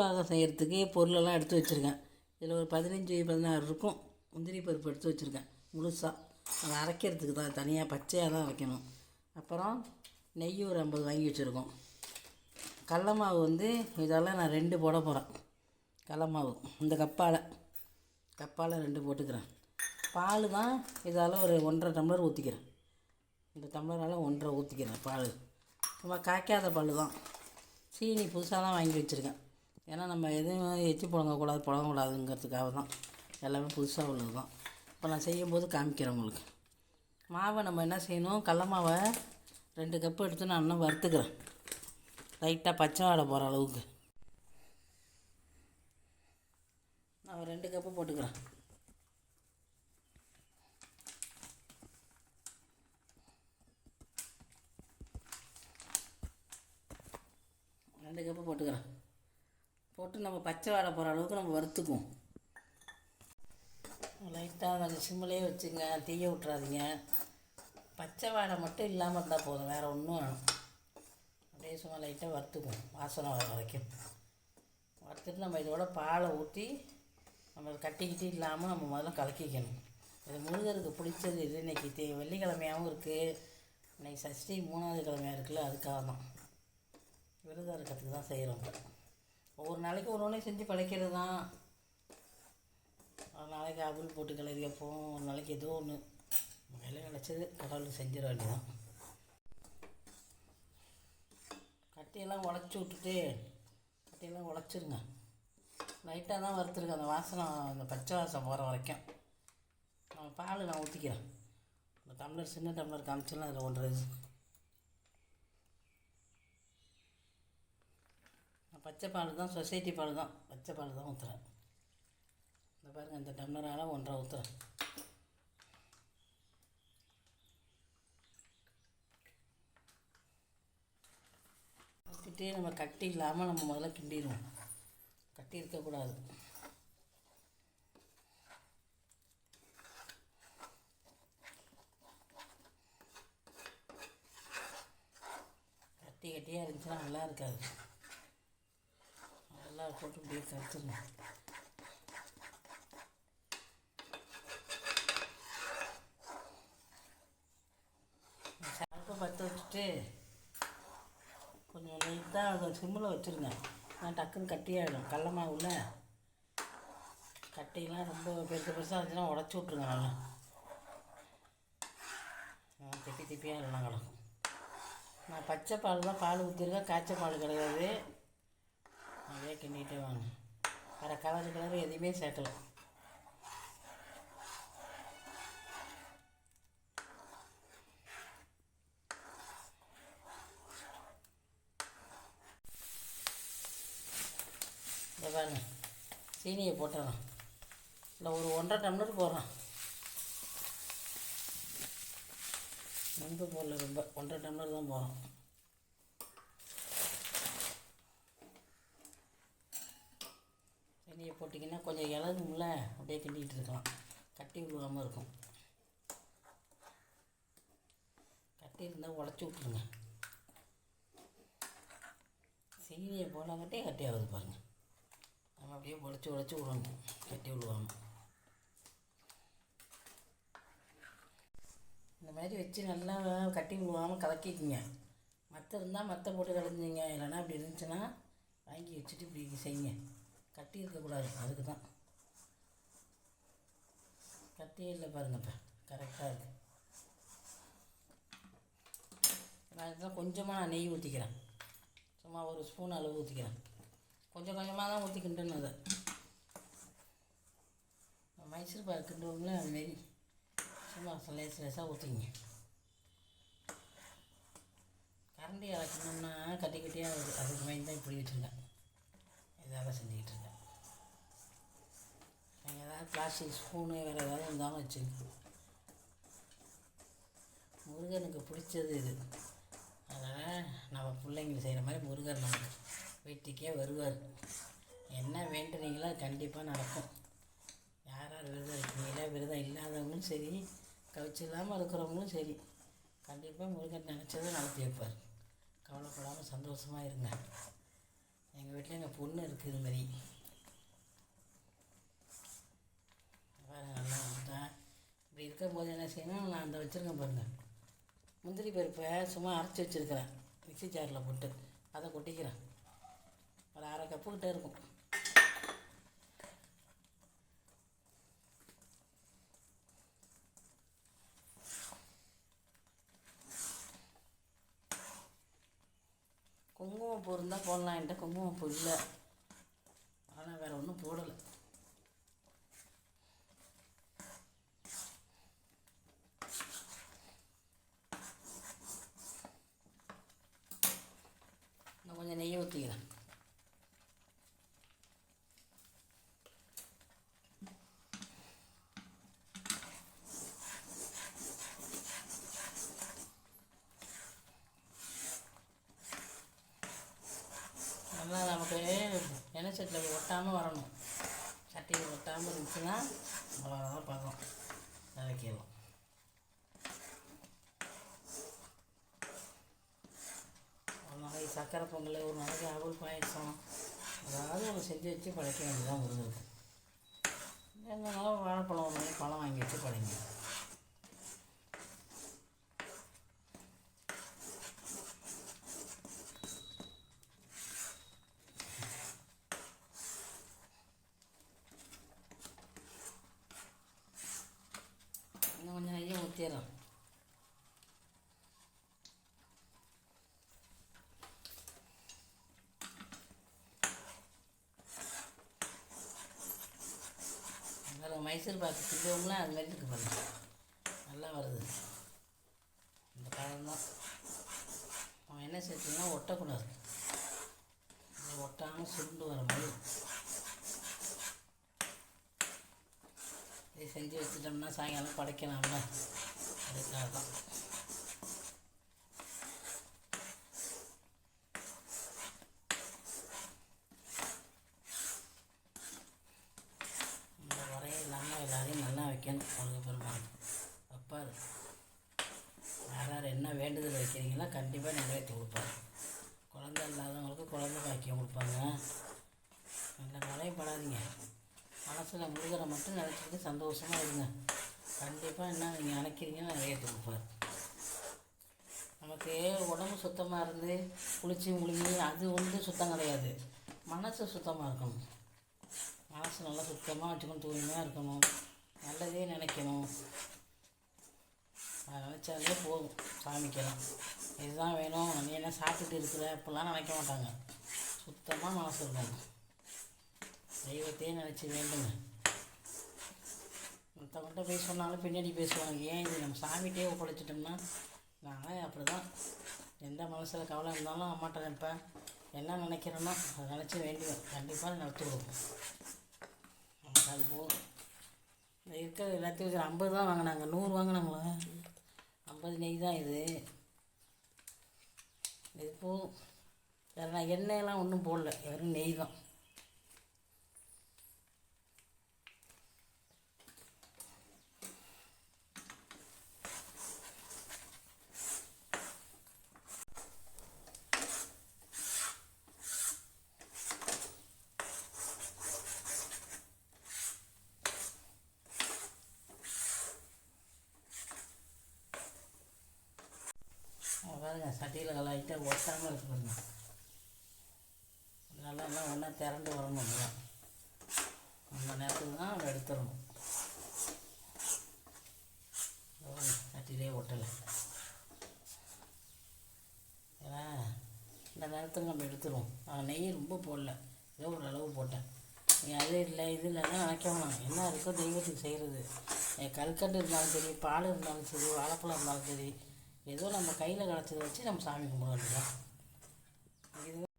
பாகம் செய்கிறதுக்கு பொருளெல்லாம் எடுத்து வச்சுருக்கேன். இதில் ஒரு பதினஞ்சு பதினாறு இருக்கும். முந்திரி பருப்பு எடுத்து வச்சுருக்கேன். முழுசாக அதை அரைக்கிறதுக்கு தான் தனியாக பச்சையாக தான் அரைக்கணும். அப்புறம் நெய் ஒரு ஐம்பது வாங்கி வச்சுருக்கோம். கடல மாவு வந்து இதெல்லாம் நான் ரெண்டு போட போகிறேன் கடல மாவு. இந்த கப்பால். கப்பால் ரெண்டு போட்டுக்கிறேன். பால் தான் இதால் ஒரு ஒன்றரை டம்ளர் ஊற்றிக்கிறேன் இந்த டம்ளரால் ஒன்றரை ஊற்றிக்கிறேன் பால். சும்மா காய்க்காத பால் தான். சீனி புதுசாக தான் வாங்கி வச்சுருக்கேன். ஏன்னா நம்ம எதுவும் எச்சி புழங்கக்கூடாது புழங்கக்கூடாதுங்கிறதுக்காக தான். எல்லாமே புதுசாக உள்ளது தான். இப்போ நான் செய்யும்போது காமிக்கிறேன் உங்களுக்கு. மாவை நம்ம என்ன செய்யணும்? கடல மாவை ரெண்டு கப்பு எடுத்து நான் இன்னும் வறுத்துக்கிறேன். லைட்டாக பச்சை வாடை போகிற அளவுக்கு. நான் ரெண்டு கப்பு போட்டுக்கிறேன். ரெண்டு கப்பு போட்டுக்கிறேன். போட்டு நம்ம பச்சை வாடை போகிற அளவுக்கு நம்ம வறுத்துக்குவோம். லைட்டாக கொஞ்சம் சிம்மிலே வச்சுங்க. தீய விட்றாதீங்க பச்சை வாடை மட்டும் இல்லாமல் இருந்தால் போதும். வேறு ஒன்றும் வேணும். அப்படியே சும்மா லைட்டாக வறுத்துக்குவோம். வாசனை வர வரைக்கும். வறுத்துட்டு நம்ம இதோட பாலை ஊற்றி நம்ம கட்டிக்கிட்டு இல்லாமல் நம்ம முதல்ல கலக்கிக்கணும். இது முருகருக்கு பிடிச்சது இது. இன்றைக்கி தே வெள்ளிக்கிழமையாகவும் இருக்குது இன்றைக்கி சஷ்டி மூணாவது கிழமையாக இருக்குல்ல அதுக்காக தான் விரதம் இருக்கிறதுக்கு தான் செய்கிறோம் ஒரு நாளைக்கு ஒரு ஒன்று செஞ்சு பழைக்கிறது தான் ஒரு நாளைக்கு அவுள் போட்டு கிளறி வைப்போம் ஒரு நாளைக்கு ஏதோ ஒன்று வேலை கிடச்சது கடவுள் செஞ்சிட வேண்டியதான் கட்டியெல்லாம் உடச்சி விட்டுட்டு கட்டியெல்லாம் உடச்சிருங்க. லைட்டாக தான் வறுத்துருங்க அந்த வாசனை அந்த பச்சை வாசம் போகிற வரைக்கும். நான் பால் நான் ஊற்றிக்கிறேன் இந்த டம்ளர் சின்ன டம்ளர் காமிச்சலாம் அதில் ஒன்றரை இது. நான் பச்சை பால் தான் சொசைட்டி பால் தான். பச்சை பால் தான் ஊற்றுறேன் இந்த பாருங்கள் இந்த டம்ளரால் ஒன்றரை ஊற்றுறேன் ஊற்றிட்டு நம்ம கட்டி இல்லாமல் நம்ம முதல்ல கிண்டிடுவோம். கட்டி இருக்கக்கூடாது. கட்டி கட்டியாக இருந்துச்சுன்னா நல்லா இருக்காது. நல்லா போட்டு இப்படியே கற்றுணும் அடுப்பை பற்ற வச்சுட்டு கொஞ்சம் லைட்டாக அதை சிம்மில் வச்சுருங்க நான் டக்குன்னு கட்டியாகிடும் கடல மாவுல கட்டிலாம் ரொம்ப பெருசு பெருசாக இருந்துச்சுன்னா உடச்சி விட்ருங்க நல்லா திப்பி திப்பியாக இல்லைனா கிடக்கும் நான் பச்சை பால் தான் பால் ஊற்றிருக்கேன் காய்ச்ச பால் கிடையாது அப்படியே கிண்டிகிட்டே வாங்க. வேறு கலர் கலர் எதுவுமே சேர்க்கலாம் இந்த பாருங்க சீனியை போட்டுறோம் இல்லை ஒரு ஒன்றரை டம்ளர் போடுறோம் ரொம்ப போடல ரொம்ப. ஒன்றரை டம்ளர் தான் போகிறோம் சீனியை போட்டிங்கன்னா கொஞ்சம் இலகும்ல அப்படியே கிண்டிகிட்டு இருக்கலாம். கட்டி விழுவாமல் இருக்கும். கட்டி இருந்தால் உடச்சி விட்ருங்க சீனியை போனாங்கட்டே கட்டி ஆகுது பாருங்கள் நம்ம அப்படியே உடச்சி உடச்சி விடணும். கட்டி விடுவாங்க இந்த மாதிரி வச்சு நல்லா கட்டி விழுவாமல் கலக்கிக்குங்க. மற்ற இருந்தால் மற்ற போட்டு கலந்துங்க. இல்லைன்னா அப்படி இருந்துச்சுன்னா வாங்கி வச்சுட்டு இப்படி செய்யுங்க. கட்டி இருக்கக்கூடாது அதுக்கு தான் கட்டியே இல்லை பாருங்கப்பா. கரெக்டாக இருக்குது நான் இதெல்லாம் கொஞ்சமாக நான் நெய் ஊற்றிக்கிறேன் சும்மா ஒரு ஸ்பூன் அளவு ஊற்றிக்கிறேன் கொஞ்சம் கொஞ்சமாக தான் ஊற்றி அதை. மைசூர் பால் கிண்டுவோம்ல அதுமாரி சும்மா லேஸ் லேசாக ஊற்றிங்க கரண்டி அரைக்கணும்னா கட்டி கட்டியாக அதுக்கு மாதிரி தான் இப்படி வச்சுருக்கேன் இதாக செஞ்சுக்கிட்டு இருக்கேன் பிளாஸ்டிக் ஸ்பூனு வேறு ஏதாவது இருந்தாலும் வச்சுங்க முருகனுக்கு பிடிச்சது இது. அதனால் நம்ம பிள்ளைங்களுக்கு செய்கிற மாதிரி முருகன் நமக்கு வீட்டுக்கே வருவார். என்ன வேண்டுனீங்களோ அது கண்டிப்பாக நடக்கும். யார் யார் விரதம் இருக்கீங்களோ விரதம் இல்லாதவங்களும் சரி கவிச்சு இல்லாமல் இருக்கிறவங்களும் சரி கண்டிப்பாக முருகன் நினச்சதை நடத்தி வைப்பார். கவலைப்படாமல் சந்தோஷமாக இருங்க. எங்கள் வீட்டில் எங்கள் பொண்ணு இருக்குது இது மாதிரி பாருங்க நல்லா வந்துட்டேன் இப்படி இருக்கும்போது என்ன செய்யணும் நான் அந்த வச்சுருக்கேன் பாருங்கள் முந்திரி பருப்பை சும்மா அரைச்சி வச்சுருக்கிறேன். மிக்ஸி ஜாரில் போட்டு அதை கொட்டிக்கிறேன். ஒரு அரை கப்பு இருக்கும். குங்குமப்பூ இருந்தால் போடலாம் என்கிட்ட குங்குமப்பூ இல்லை. ஆனால் வேறு ஒன்றும் போடலை இன்னும் கொஞ்சம் நெய் ஊற்றிக்கிறேன் நல்லா நமக்கு எண்ணெய் சட்டியில் ஒட்டாமல் வரணும் சட்டியில் ஒட்டாமல் இருந்துச்சுன்னா அவ்வளோதான் பார்க்கும் இறக்கிடலாம் ஒரு நாளைக்கு சக்கரை பொங்கல் ஒரு நாளைக்கு அவள் பாயசம். ஏதாவது ஒன்று செஞ்சு வச்சு படைக்க வேண்டியதான் முருகருக்கு. எங்கனாலும் வாழைப்பழம் ஒரு நாளைக்கு பழம் வாங்கி வச்சு படைங்க. இன்னும் கொஞ்சம் நெய்யை ஊற்றிடலாம் அதில் மைசூர் பாக்கு செஞ்சவங்களாம் அது மாதிரி இருக்கு பாருங்க. நல்லா வருது. இந்த பழம் தான் அவன் என்ன சேர்த்துனா ஒட்டக்கூடாது. ஒட்டாமல் சுருண்டு வர மாதிரி. இதை செஞ்சு வச்சுட்டோம்னா சாயங்காலம் படைக்கலாம்ல. அதுக்காக தான் இந்த உரையும் இல்லாமல் எல்லாரையும் நல்லா வைக்கணும் முருக பெருமாள் வைப்பார் யார் யார் என்ன வேண்டுதல் வைக்கிறீங்களோ கண்டிப்பாக நிறைவேற்றி கொடுப்பாரு குழந்தை இல்லாதவங்களுக்கு குழந்தை பாக்கியம் கொடுப்பாங்க இந்த கவலைப்படாதீங்க. மனசில் முருகரை மட்டும் நினச்சிக்கிட்டு சந்தோஷமாக இருங்க. கண்டிப்பாக என்ன நீங்கள் நினைக்கிறீங்கன்னு நிறைவேற்றி கொடுப்பாரு நமக்கு உடம்பு சுத்தமாக இருந்து குளிச்சு முழுங்கி அது வந்து சுத்தம் கிடையாது. மனசு சுத்தமாக இருக்கணும். மனசு நல்லா சுத்தமாக வச்சுக்கணும் தூய்மையாக இருக்கணும். நல்லதே நினைக்கணும். அதை நினச்சாலே போதும். சாமிக்கலாம் இதுதான் வேணும். நீ என்ன சாப்பிட்டுட்டு இருக்கிற? அப்படிலாம் நினைக்க மாட்டாங்க. சுத்தமாக மனசு இருக்கணும். தெய்வத்தையே நினச்சி வேண்டுங்க. மற்றவங்கள்ட்ட போய் சொன்னாலும் பின்னாடி பேசுவாங்க ஏன் இது நம்ம சாமிகிட்டே ஒப்படைச்சிட்டோம்னா நான் அப்படி தான் எந்த மனசில் கவலை இருந்தாலும் அம்மாட்ட நினைப்பேன் என்ன நினைக்கிறேனோ அதை நினச்சி வேண்டுவேன் கண்டிப்பாக நடத்தி கொடுப்போம். நமக்கு அது போதும். இருக்கிற எல்லாத்தையும் வச்சு ஐம்பது தான் வாங்கினாங்க. நூறு வாங்கினாங்களா? ஐம்பது நெய் தான் இது. இது போதும். வேறு நான் எண்ணெயெல்லாம் ஒன்றும் போடல. வெறும் நெய் தான் அங்க பாருங்க சட்டியில் கலாயிட்டு ஒட்டாமல் இருக்கணும் பாருங்க நல்லா எல்லாம் ஒன்றா திரண்டு வரணும் அந்த நேரத்துக்கு தான் அதை எடுத்துடணும். இதோ சட்டியிலே ஒட்டலை. ஏன்னா இந்த நேரத்துக்கு நம்ம எடுத்துருவோம். நான் நெய் ரொம்ப போடல. ஏதோ ஒரு அளவு போட்டேன். நீ அது இல்லை இது இல்லைன்னா நினைக்க வேணாம். என்ன இருக்கோ தெய்வத்துக்கு செய்கிறது கல்கண்டு இருந்தாலும் சரி பால் இருந்தாலும் சரி வாழைப்பழம் இருந்தாலும் சரி ஏதோ நம்ம கையில் கிடச்சத வச்சு நம்ம சாமி கும்பிட வேண்டியதான்